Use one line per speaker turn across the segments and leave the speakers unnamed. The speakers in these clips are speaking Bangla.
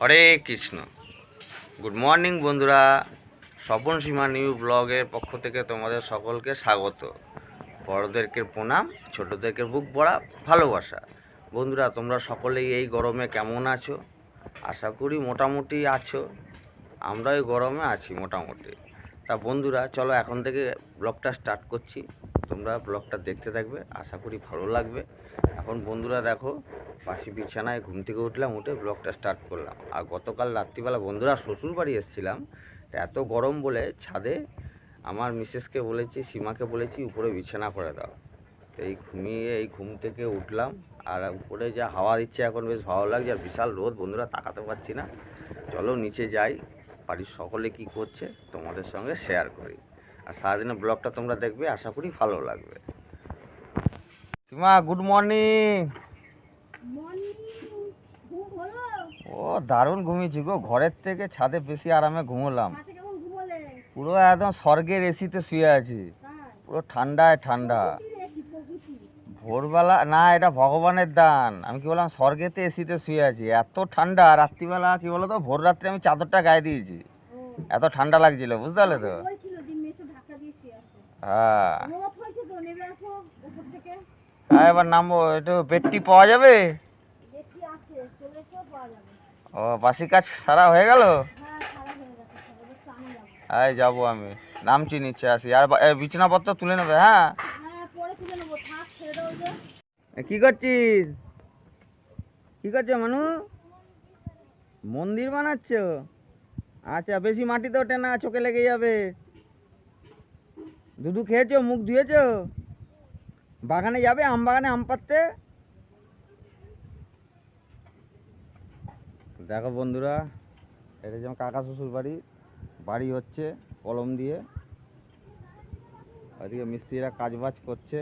হরে কৃষ্ণ। গুড মর্নিং বন্ধুরা। স্বপন সীমা নিউ ব্লগের পক্ষ থেকে তোমাদের সকলকে স্বাগত। বড়দেরকে প্রণাম ছোটদেরকে বুক ভরা ভালোবাসা। বন্ধুরা, তোমরা সকলেই এই গরমে কেমন আছো? আশা করি মোটামুটি আছো। আমরা এই গরমে আছি মোটামুটি। তা বন্ধুরা, চলো এখন থেকে ব্লগটা স্টার্ট করছি। তোমরা ব্লগটা দেখতে থাকবে, আশা করি ভালো লাগবে। এখন বন্ধুরা দেখো, পাশি বিছানায় ঘুম থেকে উঠলাম, উঠে ব্লগটা স্টার্ট করলাম। আর গতকাল রাত্রিবেলা বন্ধুরা শ্বশুর বাড়ি এসেছিলাম এত গরম বলে ছাদে আমার মিসেসকে বলেছি, সীমাকে বলেছি, উপরে বিছানা করে দাও। এই ঘুমিয়ে, এই ঘুম থেকে উঠলাম, আর উপরে যা হাওয়া দিচ্ছে এখন বেশ ভালো লাগছে, আর বিশাল রোদ, বন্ধুরা তাকাতে পারছি না। চলো নিচে যাই, বাড়ির সকলে কি করছে, তোমাদের সঙ্গে শেয়ার করি। আর সারাদিনের ব্লগটা তোমরা দেখবে, আশা করি ভালো লাগবে। সীমা গুড মর্নিং ও, দারুণ ঘুমিয়েছি গো। ঘরের থেকে ছাদে বেশি আরামে ঘুমোলাম। পুরো একদম স্বর্গের এসিতে শুয়ে আছি। পুরো ঠান্ডায় ঠান্ডা। ভোরবেলা, না, এটা ভগবানের দান। আমি কি বললাম, স্বর্গেতে এসিতে শুয়ে আছি। এত ঠান্ডা, রাত্রিবেলা কি বলো তো ভোর রাত্রে আমি চাদরটা গায়ে দিয়েছি। এত ঠান্ডা লাগছিল, বুঝতে পারলে তো? হ্যাঁ। হ্যাঁ এবার নামবো একটু পেটটি পাওয়া যাবে? ও বাসি কাজ সারা হয়ে গেল? এই যাব আমি নামছি নিচে আসি। আর বিছানাপত্র তুলে নেবে হ্যাঁ? এ, কি করছিস? কি করছ মানু? মন্দির বানাচ্ছ? আচ্ছা বেশি মাটিতে ওঠে না চোখে লেগে যাবে। দুধু খেয়েছো, মুখ ধুয়েছো? বাগানে যাবে, আম বাগানে আম পাততে দেখো বন্ধুরা, এটা যেমন কাকা শ্বশুর বাড়ি বাড়ি হচ্ছে কলম দিয়ে। ওইদিকে মিস্ত্রিরা কাজ বাজ করছে।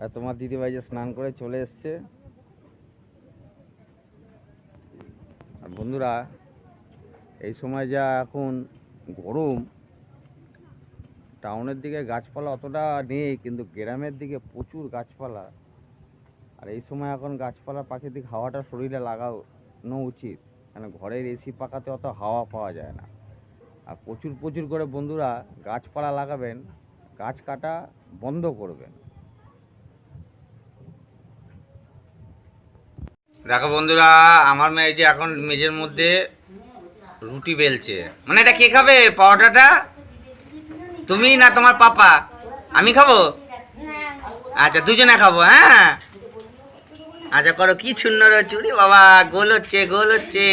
আর তোমার দিদিভাই যে স্নান করে চলে এসছে। আর বন্ধুরা, এই সময় যা এখন গরম। টাউনের দিকে গাছপালা অতটা নেই, কিন্তু গ্রামের দিকে প্রচুর গাছপালা। আর এই সময় এখন গাছপালা প্রাকৃতিক হাওয়াটা শরীরে লাগানো উচিত। কেন ঘরের এসি পাকাতে অত হাওয়া পাওয়া যায় না। আর প্রচুর প্রচুর করে বন্ধুরা গাছপালা লাগাবেন, গাছ কাটা বন্ধ করবেন। দেখো বন্ধুরা, আমার মেয়ে যে এখন মেজের মধ্যে রুটি বেলছে। মানে এটা কে খাবে? পাওয়াটাটা তুমি না তোমার পাপা? আমি খাব? আচ্ছা দুজনে খাব হ্যাঁ? আচ্ছা করো কি সুন্দর চুড়ি বাবা গোল হচ্ছে গোল হচ্ছে।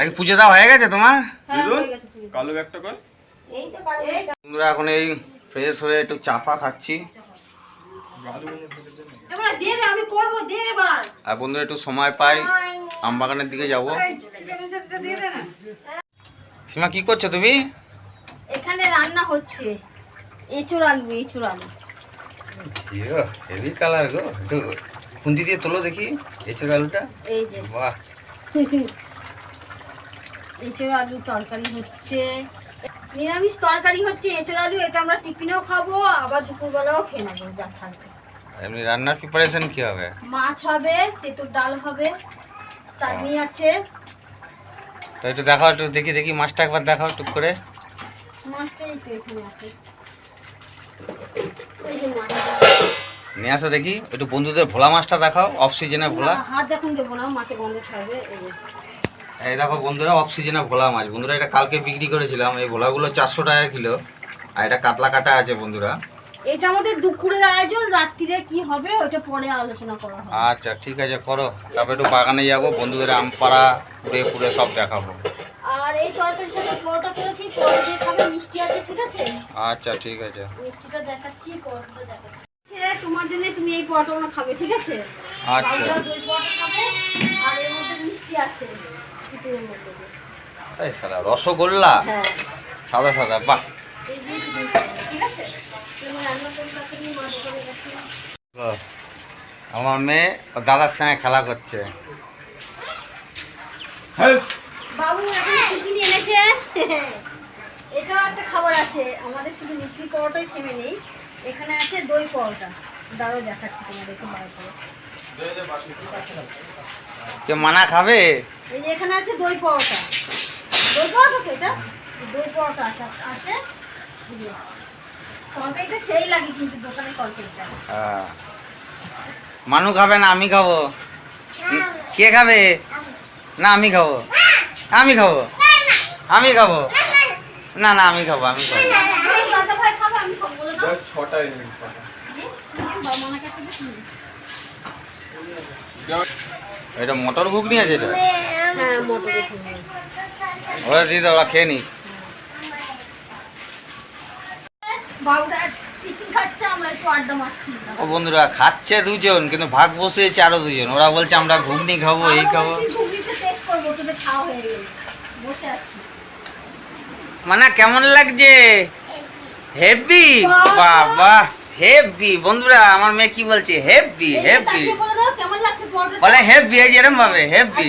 আগে পুজো দেওয়া হয়ে গেছে তোমার?
দ্বিগুণ কালো ব্যাগটা কর।
এখন এই ফ্রেশ হয়ে একটু চাপা খাচ্ছি। আর বন্ধুরা একটু সময় পাই। আমবাগানের দিকে যাব।
দে দে না।
সীমা কি করছ তুমি?
এখানে রান্না হচ্ছে। এঁচুর আলু এঁচুর আলু।
হেভি কালার গো। একটু খুন্তি দিয়ে তোলো দেখি আলুটা।
এই যে।
বাহ।
এঁচুর আলু তরকারি হচ্ছে। নিরামিষ তরকারি হচ্ছে এঁচুর আলু এটা আমরা টিফিনেও খাব আবার দুপুরবেলাও খেয়ে নেব যা থাকবে।
এমনি রান্নার প্রিপারেশন কি হবে?
মাছ হবে তেঁতুর ডাল হবে চাটনি আছে।
তো একটু দেখাও একটু দেখি দেখি মাছটা একবার দেখাও টুক করে। নিয়ে আসো দেখি একটু বন্ধুদের ভোলা মাছটা দেখাও অফ সিজনে ভোলা।
হাত দেখুন দেবো না মাছে গন্ধ ছাড়বে এই
এই দেখো বন্ধুরা অফ সিজনে ভোলা মাছ। বন্ধুরা এটা কালকে বিক্রি করেছিলাম এই ভোলাগুলো চারশো টাকা কিলো আর এটা কাতলা কাটা আছে বন্ধুরা।
এটা আমাদের দুপুরের আয়োজন রাত্রিরে কি হবে ওটা পরে আলোচনা করা হবে।
আচ্ছা ঠিক আছে করো। তারপর একটু বাগানে যাব বন্ধুদের আম পাড়া পুড়ে পুড়ে সব দেখাবো।
আর এই তরকারির সাথে পরোটা করেছি পরে দিয়ে খাবে মিষ্টি আছে ঠিক আছে?
আচ্ছা ঠিক আছে।
মিষ্টিটা দেখাচ্ছি দেখাচ্ছি। তোমার জন্য তুমি এই পরোটাগুলো খাবে ঠিক আছে?
আচ্ছা।
দই পরোটা খাবে আর এর মধ্যে মিষ্টি আছে মধ্যে।
এই সালা রসগোল্লা?
হ্যাঁ।
সাদা সাদা বাহ।
ঠিক আছে?
আমার মেয়ে দাদার সঙ্গে খেলা করছে।
হ্যাঁ।
বাবু এনেছে। এটাও একটা খাবার আছে। আমাদের শুধু মিষ্টি পরোটাই থেমে নেই। এখানে আছে দই পরোটা। দাঁড়াও দেখাচ্ছি তোমাদেরকে বার করে।
কে মানা খাবে?
এই যে এখানে আছে দই পরোটা। দই পরোটা তো এটা? দই পরোটা আছে। তরকারিটা সেই লাগে কিন্তু দোকানের তরকারিটা।
হ্যাঁ। মানু খাবে না আমি খাব। কে খাবে? না আমি খাব। আমি খাব। আমি খাব। না না আমি খাব আমি খাব।
দাদা
এটা মটর ঘুগনি আছে এটা
হ্যাঁ মোটরে কিনে
ওরা দিয়ে দাও ওরা খেয়ে নি
বাবুরা টিফিন খাচ্ছে আমরা একটু আড্ডা মারছি।
ও বন্ধুরা খাচ্ছে দুজন কিন্তু ভাগ বসেছে আরও দুজন। ওরা বলছে আমরা ঘুগনি খাব এই খাব।
ঘুগনিটা টেস্ট করব তোদের খাওয়া হয়ে গেলে। বসে আছি।
মানে কেমন লাগছে? হেভি বাবা! হেভি বন্ধুরা আমার মেয়ে কি বলছে? হেভি হেভি
বলে
হেভি এই যে এরম ভাবে হেভি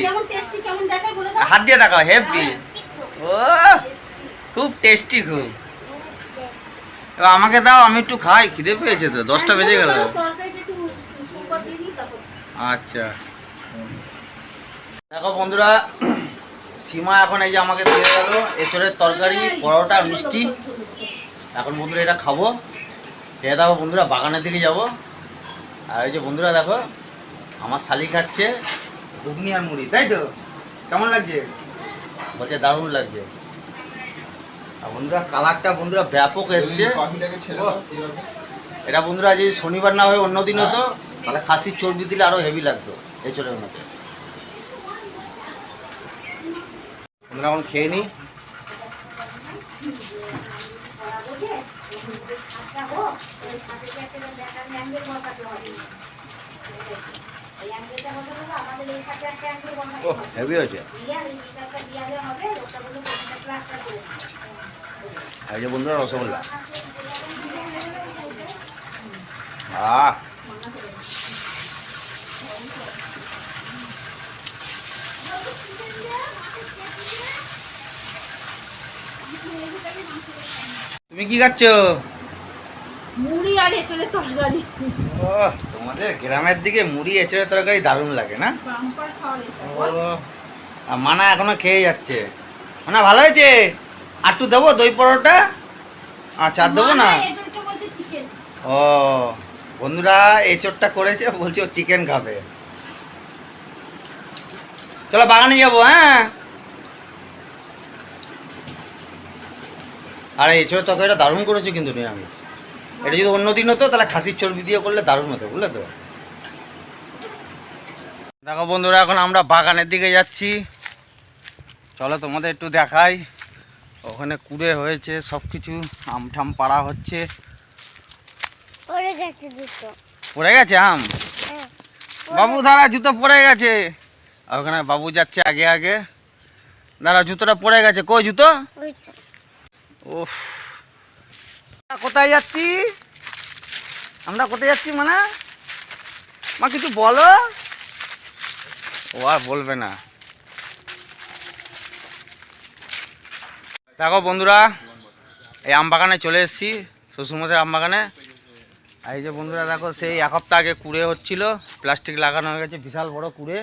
হাত দিয়ে দেখাও হেভি ও খুব টেস্টি খুব। এবার আমাকে দাও আমি একটু খাই খিদে পেয়েছে তো দশটা বেজে গেল। আচ্ছা। দেখো বন্ধুরা সীমা এখন এই যে আমাকে দিয়ে গেল এসরের তরকারি পরোটা মিষ্টি। এখন বন্ধুরা এটা খাব। খেয়ে দেখো বন্ধুরা বাগানের দিকে যাব। আর এই যে বন্ধুরা দেখো আমার শালি খাচ্ছে ঘুগনি আর মুড়ি তাই তো? কেমন লাগছে? বলছে দারুণ লাগছে। বন্ধুরা কালারটা বন্ধুরা ব্যাপক এসছে। এটা বন্ধুরা যদি শনিবার না হয়ে অন্য দিন হতো তাহলে খাসির চর্বি দিলে আরও হেভি লাগতো এছাড়ার মতো। আমরা এখন খেয়ে নিই ও হেভি হয়েছে এই যে বন্ধুরা রসগোল্লা। আহ। তুমি কি খাচ্ছ?
মুড়ি আর এঁচড়ের তরকারি।
তোমাদের গ্রামের দিকে মুড়ি এঁচড়ের তরকারি দারুণ লাগে না? মানা এখনও খেয়ে যাচ্ছে। মানা ভালো হয়েছে? আটটু দেবো দই পরোটা? আচ্ছা আর দেবো না? ও বন্ধুরা এঁচড়টা করেছে বলছে ও চিকেন খাবে। চলো বাগানে যাব হ্যাঁ? আর এঁচড়ের তরকারিটা দারুণ করেছে কিন্তু নিরামিষ। এটা যদি অন্য দিন হতো তাহলে খাসির চর্বি দিয়ে করলে দারুণ হতো বুঝলে তো? দেখো বন্ধুরা এখন আমরা বাগানের দিকে যাচ্ছি। চলো তোমাদের একটু দেখাই। ওখানে কুড়ে হয়েছে সব কিছু আমঠাম পাড়া হচ্ছে।
পড়ে গেছে দুটো।
পড়ে গেছে আম?
হ্যাঁ।
বাবু দাঁড়া জুতো পড়ে গেছে। আর ওখানে বাবু যাচ্ছে আগে আগে। দাঁড়া জুতোটা পড়ে গেছে। কই জুতো। উফ। কোথায় যাচ্ছি? আমরা কোথায় যাচ্ছি মানে? মা, কিছু বলো। ও আর বলবে না। দেখো বন্ধুরা, এই আম বাগানে চলে এসেছি, শ্বশুরমশাই আম বাগানে। এই যে বন্ধুরা, দেখো সেই এক হপ্তাহ আগে কুড়ে হচ্ছিল, প্লাস্টিক লাগানো হয়ে গেছে, বিশাল বড় কুড়ে।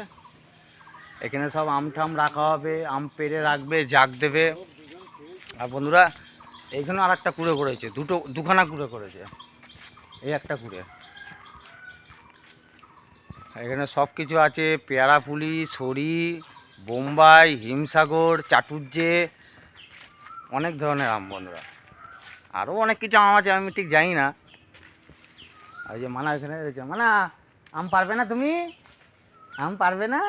এখানে সব আম ঠাম রাখা হবে, আম পেড়ে রাখবে, জাগ দেবে। আর বন্ধুরা এইখানে আর একটা কুড়ে করেছে দুটো দুখানা কুড়ে করেছে এই একটা কুড়ে। এখানে সব কিছু আছে পেয়ারা পুলি সরি বোম্বাই হিমসাগর চাটুর্যে অনেক ধরনের আম বন্ধুরা। আরও অনেক কিছু আম আছে আমি ঠিক জানি না। আর যে মানা এখানে রয়েছে মানা আম পারবে না তুমি? আম পারবে না?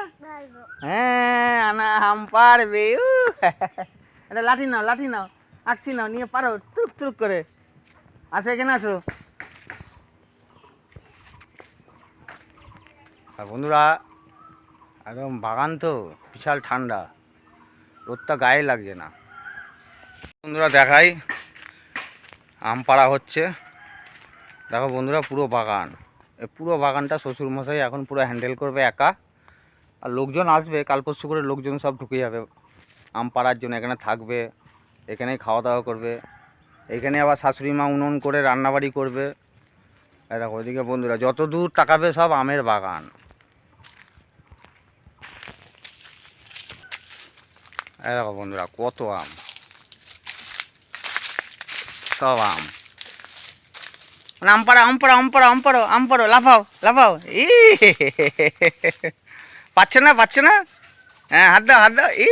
হ্যাঁ আনা আম পারবে উহ, এটা লাঠি নাও লাঠি নাও। আঁকছি নাও নিয়ে পারো টুক টুক করে। আসো এখানে আসো। আর বন্ধুরা, একদম বাগান তো, বিশাল ঠান্ডা। রোদটা গায়ে লাগছে না। বন্ধুরা, দেখাই। আম পাড়া হচ্ছে। দেখো বন্ধুরা, পুরো বাগান। এই পুরো বাগানটা শ্বশুরমশাই এখন পুরো হ্যান্ডেল করবে একা। আর লোকজন আসবে, কাল পরশু করে লোকজন সব ঢুকে যাবে। আম পাড়ার জন্য এখানে থাকবে। এখানেই খাওয়া দাওয়া করবে। এখানে আবার শাশুড়ি মা উনুন করে রান্নাবাড়ি করবে। দেখো ওইদিকে বন্ধুরা, যত দূর তাকাবে সব আমের বাগান। দেখো বন্ধুরা, কত আম। সব আম। মানে আম পাড়ো আম পাড়ো, আম আম পাড়ো আম পাড়ো, লাফাও লাফাও। ই পাচ্ছে না পাচ্ছে না? হ্যাঁ হাত দাও হাত দাও। ই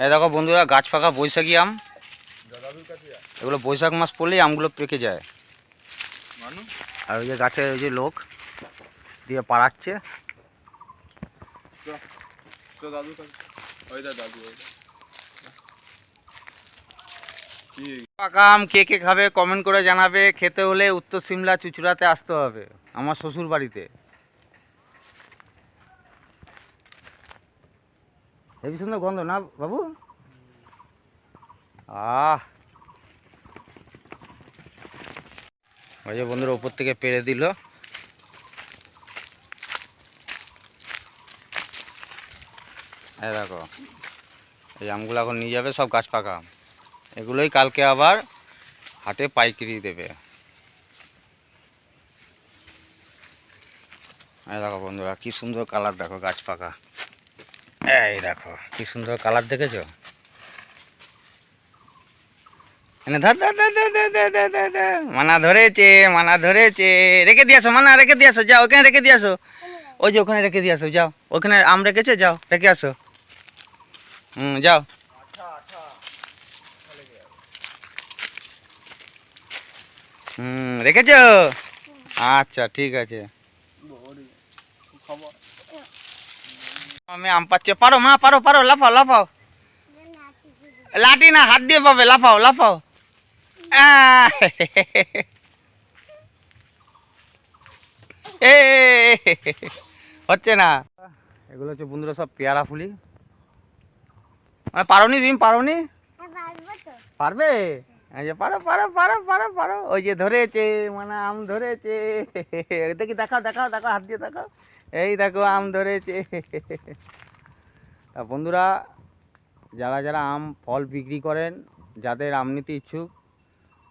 এই দেখো বন্ধুরা, গাছ পাকা বৈশাখী আম। এগুলো বৈশাখ মাস পড়লেই আমগুলো পেকে যায়। আর ওই যে গাছের ওই যে লোক দিয়ে পাড়াচ্ছে। পাকা আম কে কে খাবে কমেন্ট করে জানাবে। খেতে হলে উত্তর সিমলা চুচুড়াতে আসতে হবে। আমার শ্বশুর বাড়িতে হেবি সুন্দর গন্ধ না বাবু আহ ওই যে বন্ধুরা উপর থেকে পেরে দিল। এই দেখো, এই আমগুলো এখন নিয়ে যাবে, সব গাছ পাকা। এগুলোই কালকে আবার হাটে পাইকারি দেবে। দেখো বন্ধুরা, কি সুন্দর কালার দেখো, গাছ পাকা। এই দেখো, কি সুন্দর কালার দেখেছ? মানা ধরেছে মানা ধরেছে। রেখে দিয়েছ মানা, রেখে দিয়েছ যাও, ওখানে রেখে দিয়েছ ওই যে ওখানে রেখে দিয়েছ যাও। ওখানে আম রেখেছে, যাও, রেখে আসো। হুম, যাও। হুম, রেখেছো? আচ্ছা ঠিক আছে। আমি আম পাচ্ছে। পারো মা পারো পারো লাফাও লাফাও। লাঠি না হাত দিয়ে পাবে লাফাও লাফাও। এ হচ্ছে না। এগুলো হচ্ছে বন্ধুরা সব পেয়ারা ফুলি। মানে পারোনি তুমি পারোনি?
পারবে?
পারো পারো পারো পারো পারো। ওই যে ধরেছে মানে আম ধরেছে। দেখি দেখাও দেখাও দেখাও হাত দিয়ে দেখাও। এই দেখো আম ধরেছে। তা বন্ধুরা, যারা যারা আম ফল বিক্রি করেন, যাদের আম নিতে ইচ্ছুক,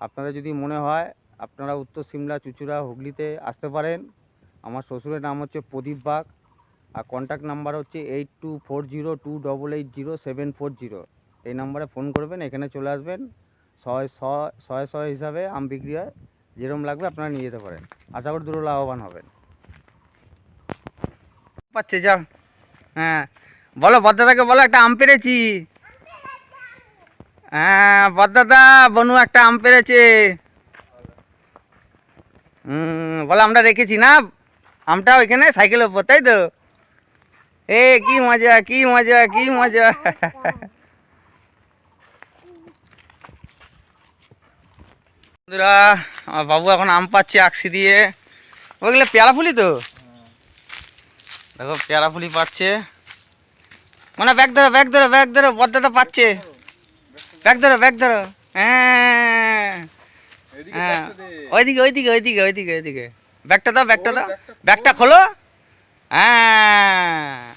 আপনাদের যদি মনে হয়, আপনারা উত্তর সিমলা, চুচুড়া, হুগলিতে আসতে পারেন। আমার শ্বশুরের নাম হচ্ছে প্রদীপ বাগ, আর কন্ট্যাক্ট নাম্বার হচ্ছে eight two four zero two double eight zero seven four zero এই নাম্বারে ফোন করবেন, এখানে চলে আসবেন। ছয় ছয় ছয় হিসাবে আম বিক্রি হয়। যেরকম লাগবে আপনারা নিয়ে যেতে পারেন। আশা করি দুটো লাভবান হবেন। পাচ্ছে, যাও। হ্যাঁ বলো বদ্দাদাকে বলো একটা আম পেরেছি। হ্যাঁ বদ্দাদা বনু একটা আম পেরেছে। হুম, বলো আমরা রেখেছি না? আমটা ওইখানে সাইকেলের উপর, তাই তো? এ, কি মজা কি মজা কি মজা। বন্ধুরা, আমার বাবু এখন আম পাচ্ছে আকসি দিয়ে। ওইগুলো পেয়ারা ফুলি তো? দেখো পেয়ারা ফুলি পাচ্ছে। মানে ব্যাগ ধরো ব্যাগ ধরো ব্যাগ ধরো বদ্দাটা পাচ্ছে। ব্যাগ ধরো ব্যাগ ধরো। হ্যাঁ। হ্যাঁ। ওইদিকে ওইদিকে ওইদিকে ওইদিকে ওইদিকে। ব্যাগটা দাও ব্যাগটা দাও। ব্যাগটা। খোলো। হ্যাঁ।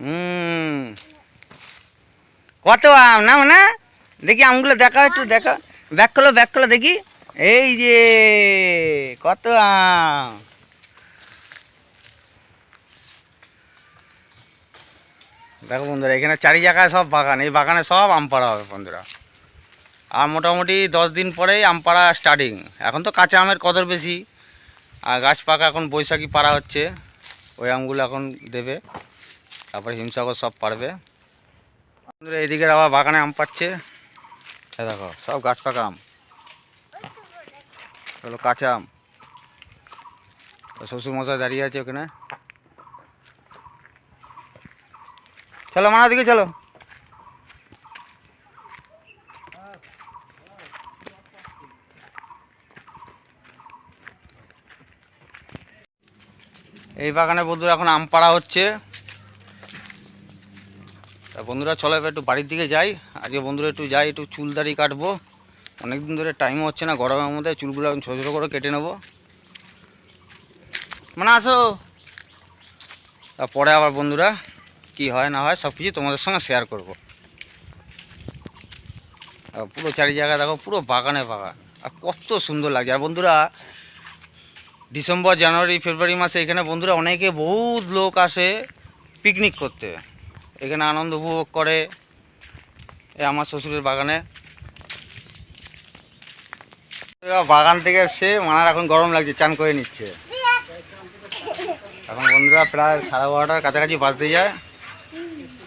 হুম। কত আম না? মানে দেখি আমগুলো দেখাও একটু দেখা ব্যাগ খোলো ব্যাগ খোলো দেখি। এই যে কত আম। দেখো বন্ধুরা, এখানে চারি জায়গায় সব বাগান, এই বাগানে সব আম পাড়া হবে বন্ধুরা। আর মোটামুটি দশ দিন পরেই আম পাড়া স্টার্টিং এখন তো কাঁচা আমের কদর বেশি, আর গাছ পাকা এখন বৈশাখী পাড়া হচ্ছে, ওই আমগুলো এখন দেবে, তারপরে হিমসাগর সব পারবে বন্ধুরা এদিকে আবার বাগানে আম পাচ্ছে দেখো, সব গাছ পাকা আম। কাঁচা আম। শ্বশুরমশাই দাঁড়িয়ে আছে ওখানে। চলো মানা দিকে চলো। এই বাগানে বন্ধুরা এখন আম পাড়া হচ্ছে। বন্ধুরা চলো একটু বাড়ির দিকে যাই। আজকে বন্ধুরা একটু যাই, একটু চুল দাড়ি কাটবো। অনেক দিন ধরে টাইমও হচ্ছে না, গরমের মধ্যে চুলগুলো এখন ছোটো ছোটো করে কেটে নেব। মানে আসো। তারপরে আবার বন্ধুরা। কি হয় না হয় সব কিছু তোমাদের সঙ্গে শেয়ার করব। পুরো চারি জায়গা দেখো, পুরো বাগানে বাগান। আর কত সুন্দর লাগছে। আর বন্ধুরা, ডিসেম্বর, জানুয়ারি, ফেব্রুয়ারি মাসে এখানে বন্ধুরা অনেকে বহুত লোক আসে পিকনিক করতে। এখানে আনন্দ উপভোগ করে আমার শ্বশুরের বাগানে। বাগান থেকে এসছে মানার এখন গরম লাগছে, চান করে নিচ্ছে। এখন বন্ধুরা প্রায় সাড়ে বারোটার কাছাকাছি বাজতে যায়।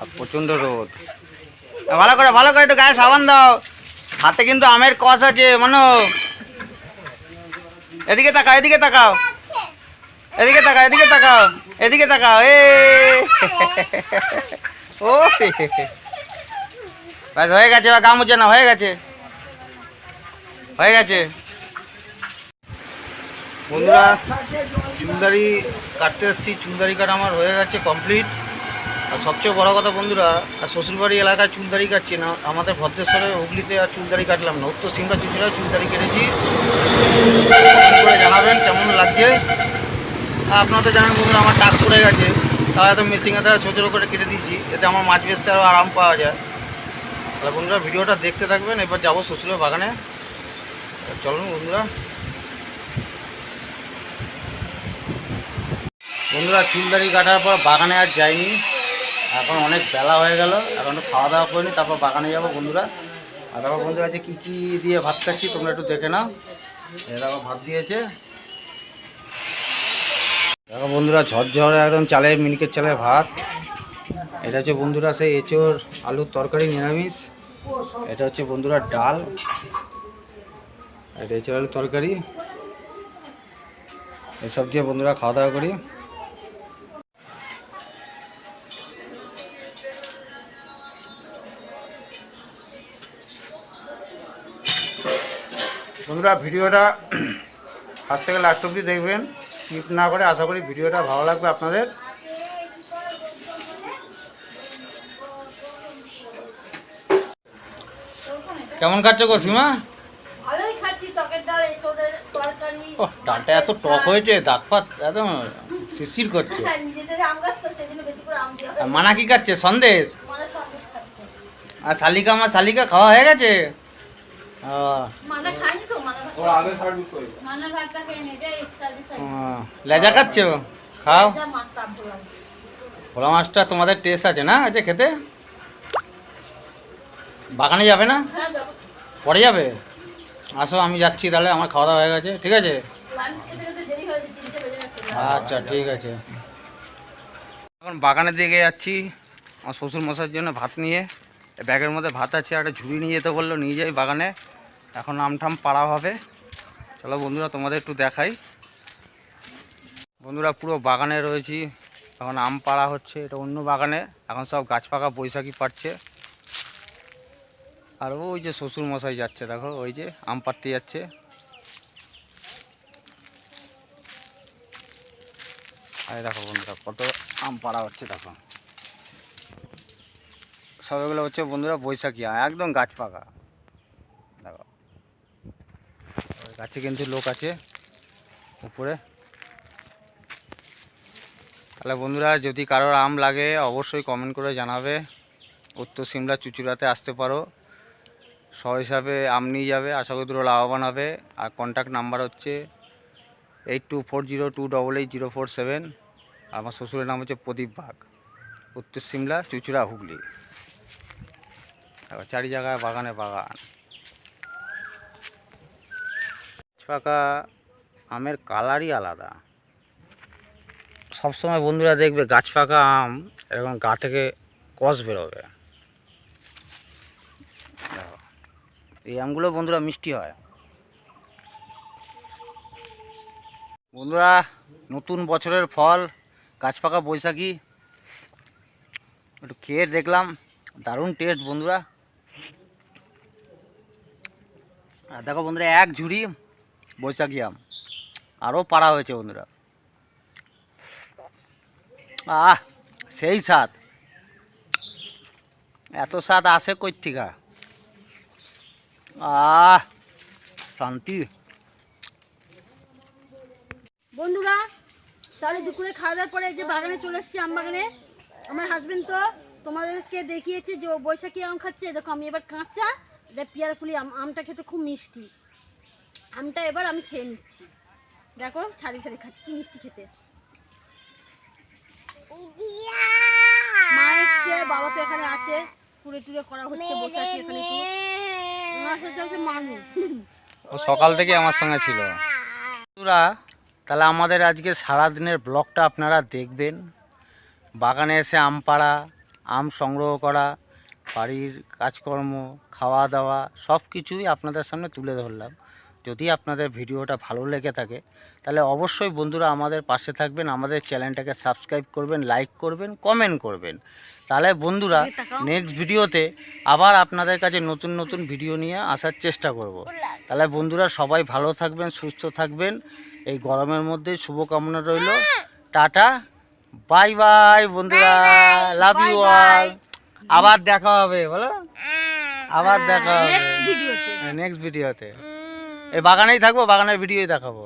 আর প্রচণ্ড রোদ। ভালো করে ভালো করে একটু গায়ে সাবান দাও। হাতে কিন্তু আমের কষ আছে, মানো। এদিকে তাকাও এদিকে তাকাও। এদিকে তাকাও এদিকে তাকাও এদিকে তাকাও এ ও। ব্যাস, হয়ে গেছে বা গামুছে না হয়ে গেছে। হয়ে গেছে। বন্ধুরা, চুলদারি কাটতে এসেছি, চুলদারি কাটা আমার হয়ে গেছে কমপ্লিট আর সবচেয়ে বড় কথা বন্ধুরা, আর শ্বশুরবাড়ি এলাকায় চুলদারি কাটছি না, আমাদের ভদ্রেশ্বরে হুগলিতে আর চুলদারি কাটলাম না, উত্তর সিমরা চুচুড়া চুলদারি কেটেছি। করে জানাবেন কেমন লাগছে। আর আপনারা তো জানেন বন্ধুরা, আমার টাক পড়ে গেছে, তাহলে তো মেশিনে দ্বারা ছোটো ছোটো করে কেটে দিয়েছি, এতে আমার মাছ বেচতে আরও আরাম পাওয়া যায়। তাহলে বন্ধুরা, ভিডিওটা দেখতে থাকবেন, এবার যাব শ্বশুরের বাগানে। চলুন বন্ধুরা। বন্ধুরা চুলদারি কাটার পর বাগানে আর যাইনি। এখন অনেক বেলা হয়ে গেল, এখন খাওয়া দাওয়া করিনি, তারপর বাগানে যাব বন্ধুরা। আর তারপর বন্ধুরা আছে কী কী দিয়ে ভাত খাচ্ছি, তোমরা একটু দেখে নাও। এরকম ভাত দিয়েছে। দেখো বন্ধুরা, ঝরঝরে একদম চালে মিনিকের চালে ভাত। এটা হচ্ছে বন্ধুরা সেই এঁচোর আলুর তরকারি, নিরামিষ। এটা হচ্ছে বন্ধুরা ডাল। এটা এঁচোর আলুর তরকারি। এসব দিয়ে বন্ধুরা খাওয়া দাওয়া করি। বন্ধুরা ভিডিওটা ফার্স্ট থেকে লাস্ট অবধি দেখবেন। স্কিপ না করে আশা করি ভিডিওটা ভালো লাগবে আপনাদের। কেমন কাটছো গো সীমা?
খাচ্ছি
ও ডালটা এত টক হয়েছে দাগ ফাত একদম শিরশির করছে।
হ্যাঁ,
মানা কি কাটছে? সন্দেশ?
খাচ্ছে।
আর শালিকা আমার শালিকা খাওয়া হয়ে গেছে? ও,
ওর আগে সার্ভিস
ভাতটা খেয়ে নে যে সার্ভিস
ও, লেজা খাচ্ছো খাও। ভোলা মাছটা তোমাদের টেস্ট আছে না আছে খেতে? বাগানে যাবে না?
হ্যাঁ
পরে যাবে? আসো আমি যাচ্ছি তাহলে আমার খাওয়া দাওয়া হয়ে গেছে ঠিক আছে?
লাঞ্চ খেতে খেতে দেরি হয়ে যায় তিনটে বেজে গেছে
আচ্ছা ঠিক আছে। এখন বাগানের দিকে যাচ্ছি আমার শ্বশুর মশার জন্য ভাত নিয়ে। ব্যাগের মধ্যে ভাত আছে আর একটা ঝুড়ি নিয়ে যেতে বলল নিয়ে যাই বাগানে। এখন আমঠাম পাড়া হবে। চলো বন্ধুরা, তোমাদের একটু দেখাই। বন্ধুরা, পুরো বাগানে রয়েছি। এখন আম পাড়া হচ্ছে, এটা অন্য বাগানে। এখন সব গাছ পাকা বৈশাখী পাচ্ছে আর ওই যে শ্বশুর মশাই যাচ্ছে, দেখো, ওই যে আম পাড়তে যাচ্ছে। আর দেখো বন্ধুরা, কত আম পাড়া হচ্ছে, দেখো। সব এগুলো হচ্ছে বন্ধুরা বৈশাখী একদম গাছ পাকা দেখো ওই গাছে কিন্তু লোক আছে উপরে। তাহলে বন্ধুরা, যদি কারোর আম লাগে, অবশ্যই কমেন্ট করে জানাবে। উত্তর সিমলা চুচুড়াতে আসতে পারো। স হিসাবে আম নিয়ে যাবে, আশা করি লাভবান হবে। আর কন্ট্যাক্ট নাম্বার হচ্ছে eight two four zero two double eight zero four seven আমার শ্বশুরের নাম হচ্ছে প্রদীপ বাগ উত্তর সিমলা চুচুড়া হুগলি। চারি জায়গায় বাগানে বাগান। পাকা আমের কালারই আলাদা। সবসময় বন্ধুরা দেখবে গাছ পাকা আম, এরকম গা থেকে কষ বেরোবে। এই আমগুলো বন্ধুরা মিষ্টি হয়। বন্ধুরা, নতুন বছরের ফল, গাছ পাকা বৈশাখী। একটু খেয়ে দেখলাম, দারুণ টেস্ট বন্ধুরা। আর দেখো বন্ধুরা, এক ঝুড়ি বৈশাখী আম। আরও পাড়া হয়েছে বন্ধুরা। আহ, সেই স্বাদ। এত স্বাদ আসে কই আহ, শান্তি।
বন্ধুরা, তাহলে দুপুরে খাওয়া দাওয়ার পরে যে বাগানে চলে এসেছি আম বাগানে। আমার হাজবেন্ড তো তোমাদেরকে দেখিয়েছে যে বৈশাখী আম খাচ্ছে। দেখো, আমি এবার কাঁচা এটা পেয়ারা ফুলি আম, আমটা খেতে খুব মিষ্টি। আমটা এবার আমি খেয়ে নিচ্ছি। দেখো ছাড়ি ছাড়ি খাচ্ছি কি মিষ্টি খেতে। মা এসছে বাবা তো এখানে আছে। টুরে টুরে করা হচ্ছে বসে আছি এখানে একটু। সাথে আছে মানু।
ও সকাল থেকে আমার সঙ্গে ছিল। বন্ধুরা তাহলে আমাদের আজকে সারা দিনের ব্লগটা আপনারা দেখবেন। বাগানে এসে আম পাড়া আম সংগ্রহ করা বাড়ির কাজকর্ম খাওয়া দাওয়া সব কিছুই আপনাদের সামনে তুলে ধরলাম। যদি আপনাদের ভিডিওটা ভালো লেগে থাকে তাহলে অবশ্যই বন্ধুরা আমাদের পাশে থাকবেন আমাদের চ্যানেলটাকে সাবস্ক্রাইব করবেন লাইক করবেন কমেন্ট করবেন। তাহলে বন্ধুরা নেক্সট ভিডিওতে আবার আপনাদের কাছে নতুন নতুন ভিডিও নিয়ে আসার চেষ্টা করব। তাহলে বন্ধুরা সবাই ভালো থাকবেন সুস্থ থাকবেন। এই গরমের মধ্যে শুভকামনা রইল। টাটা বাই বাই বন্ধুরা লাভ ইউ অল। আবার দেখা হবে বলো? আবার দেখা হবে।
ভিডিওতে।
নেক্সট ভিডিওতে। এই বাগানেই থাকব বাগানের ভিডিওই দেখাবো।